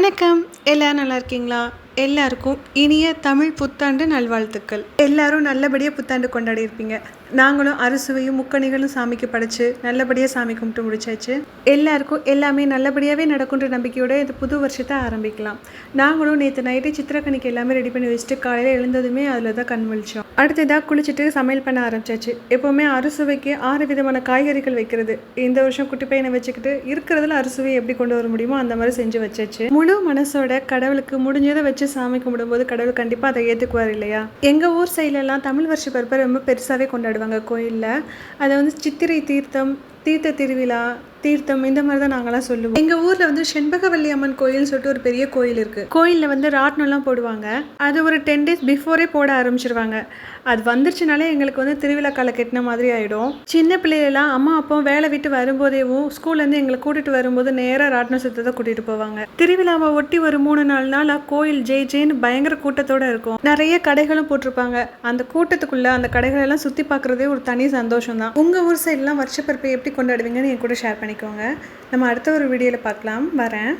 வணக்கம். எல்லோரும் நல்லா இருக்கீங்களா? எல்லாருக்கும் இனிய தமிழ் புத்தாண்டு நல்வாழ்த்துக்கள். எல்லாரும் நல்லபடியாக புத்தாண்டு கொண்டாடி இருப்பீங்க நாங்களும் அறுசுவையும் முக்கணிகளும் சாமிக்கு படைச்சு நல்லபடியாக சாமி கும்பிட்டு முடிச்சாச்சு. எல்லாருக்கும் எல்லாமே நல்லபடியாகவே நடக்குன்ற நம்பிக்கையோட இந்த புது வருஷத்தை ஆரம்பிக்கலாம். நாங்களும் நேற்று நைட்டு சித்திரக்கணிக்கு எல்லாமே ரெடி பண்ணி வச்சுட்டு காலையில் எழுந்ததுமே அதில் தான் கண் முழிச்சோம் அடுத்ததாக குளிச்சுட்டு சமையல் பண்ண ஆரம்பிச்சாச்சு. எப்போவுமே அறுசுவைக்கு ஆறு விதமான காய்கறிகள் வைக்கிறது. இந்த வருஷம் குட்டி பையனை வச்சுக்கிட்டு இருக்கிறதுல அறுசுவை எப்படி கொண்டு வர முடியுமோ அந்த மாதிரி செஞ்சு வச்சாச்சு. முழு மனசோட கடவுளுக்கு முடிஞ்சதை வச்சு சாமி கும்பிடும்போது கடவுள் கண்டிப்பாக அதை ஏற்றுக்குவார் இல்லையா? எங்கள் ஊர் சைட்லலாம் தமிழ் வருஷ பிறப்பை ரொம்ப பெருசாகவே கொண்டாடுவாங்க கோயிலில். அதை வந்து சித்திரை தீர்த்தம் தீர்த்த திருவிழா தீர்த்தம் இந்த மாதிரி தான் நாங்களாம் சொல்லுவோம். எங்கள் ஊரில் வந்து செண்பகவல்லி அம்மன் கோயில் சொல்லிட்டு ஒரு பெரிய கோயில் இருக்குது கோயிலில் வந்து ராட்டினம்லாம் போடுவாங்க. அது ஒரு டென் டேஸ் பிஃபோரே போட ஆரம்பிச்சிருவாங்க. அது வந்துருச்சுனாலே எங்களுக்கு வந்து திருவிழா காலை கெட்டின மாதிரி ஆகிடும் சின்ன பிள்ளைகளெல்லாம் அம்மா அப்பாவும் வேலை விட்டு வரும்போதேவும் ஸ்கூல்லேருந்து எங்களை கூட்டிகிட்டு வரும்போது நேராக ராட்டின சுத்தத்தை கூட்டிகிட்டு போவாங்க. திருவிழாவை ஒட்டி ஒரு மூணு நாலு நாள் கோயில் ஜெய் ஜெயின்னு பயங்கர கூட்டத்தோட இருக்கும். நிறைய கடைகளும் போட்டிருப்பாங்க. அந்த கூட்டத்துக்குள்ள அந்த கடைகளெல்லாம் சுற்றி பார்க்குறதே ஒரு தனி சந்தோஷம் தான் உங்கள் ஊர் சைட்லாம் வருஷப்பிறப்பை எப்படி கொண்டாடுவீங்கன்னு என் கூட ஷேர் பண்ணிக்கோங்க. நம்ம அடுத்த ஒரு வீடியோவில் பார்க்கலாம். வரேன்.